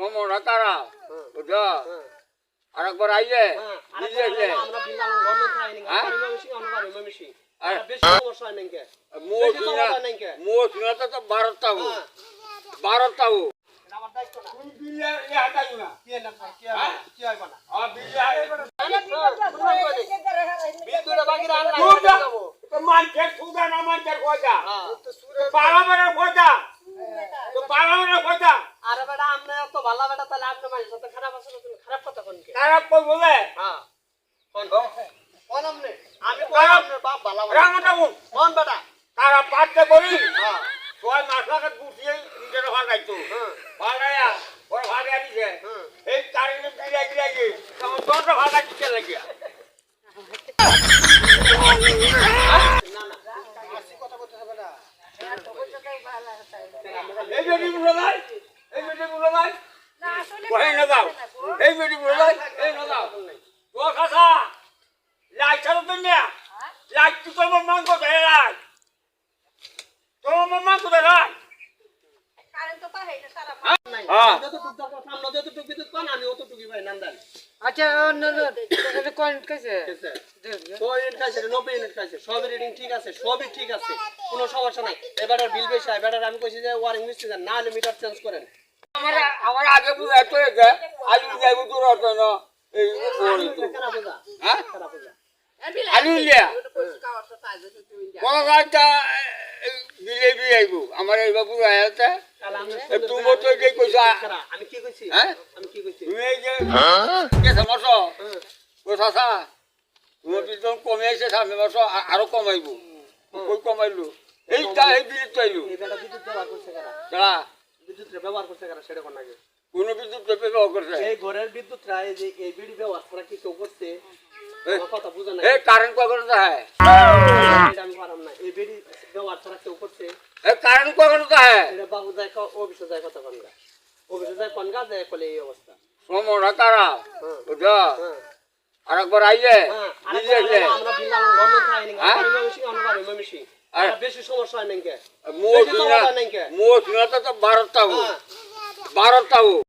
সমরা কারা হ্যাঁ। বুঝছ? হ্যাঁ। আর একবার আইলে হ্যাঁ নিজে আরেকবার নিং হ্যাঁ? মো শুনা তো ভারত তাও ভারত তাও মানছে সুদা না মানছে কয়টা হ্যাঁ। বারো মানে কয়টা তো বারো মানে কয়টা আরে বেটা আমনে তো ভালো বেটা তাহলে আমনে মানে সাথে খারাপ আছে না তুমি খারাপ কথা কোন কে? খারাপ কই বলে? হ্যাঁ। কোন কোন? আমনে? আমি কোন। আমনে বাপ ভালো রাঙাটা কোন কোন বেটা? খারাপ পাঠতে করি। হ্যাঁ। মাস লাগাত গুছিয়ে নিজের হ্যাঁ ওর ভাগা দিছে। হ্যাঁ এই বিলাই বিলাই গিয়ে ভাগা লাগিয়া না না কথা বলতে হবে না এই গুলো নাই এই বেটি নাই? না এই বেটি নাই? এই না তো লাইট ছাড়ো লাইট হ্যাঁ। ভাই নান্দাল আচ্ছা কেসে ঠিক আছে ছয় ইউনিট নব্বই ইউনিট খাইছে সবই রিডিং ঠিক আছে সবই ঠিক আছে কোনো সমস্যা নাই। এবার বিল বেশি এবার আমি কইছি যে ওয়ারিং মিস্ত্রি না হলে মিটার চেঞ্জ করেন। আমার আমার আগে বুঝে আলু যাইব দূর হতো না এই ওই। তো। হ্যাঁ? আলু লিয়া আইব। আমার এই বাবু আয়াতে। তুমি মতো যে কইছা আমি কি কইছি হ্যাঁ? আমি কি কইছি তুমি এই যে কে সমস্য কোথাসা তুমি পিছন কমে সামনে আরও কমাইব। কই কমাইলো? এই চাইলো এই বেটা বিদ্যুৎ ব্যবহার করছে কারা তারা বিদ্যুৎ ব্যবহার করছে কারা সেটা কোন আগে? কোন বিদ্যুৎ ব্যবহার করছে? এই ঘরের বিদ্যুৎ এই যে এই বিড়ি ব্যবহার করা কি কেউ করছে? কথা বুঝা নাই। এই কারেন্ট কখন হ্যাঁ? আমি পারাম না। এই বিড়ি ব্যবহার করা কেউ করছে? এই কারেন্ট কখন হ্যাঁ? এটা বাবু যায় অফিসে যায় কথা কনগা অফিসে যায় কনগা যায় কলে এই অবস্থা। সমরা কারা? হ্যাঁ। বুঝছ হ্যাঁ। আর একবার আইলে হ্যাঁ নিজে আমরা বিল্লাহ লন্ডন থাই নিং হ্যাঁ? আমরা মিশি আমরা বেশি সমস্যা নাই কে? মো বেশি শুনা সমস্যা নাই কে? মো শুনা তো তাও হ্যাঁ। তাও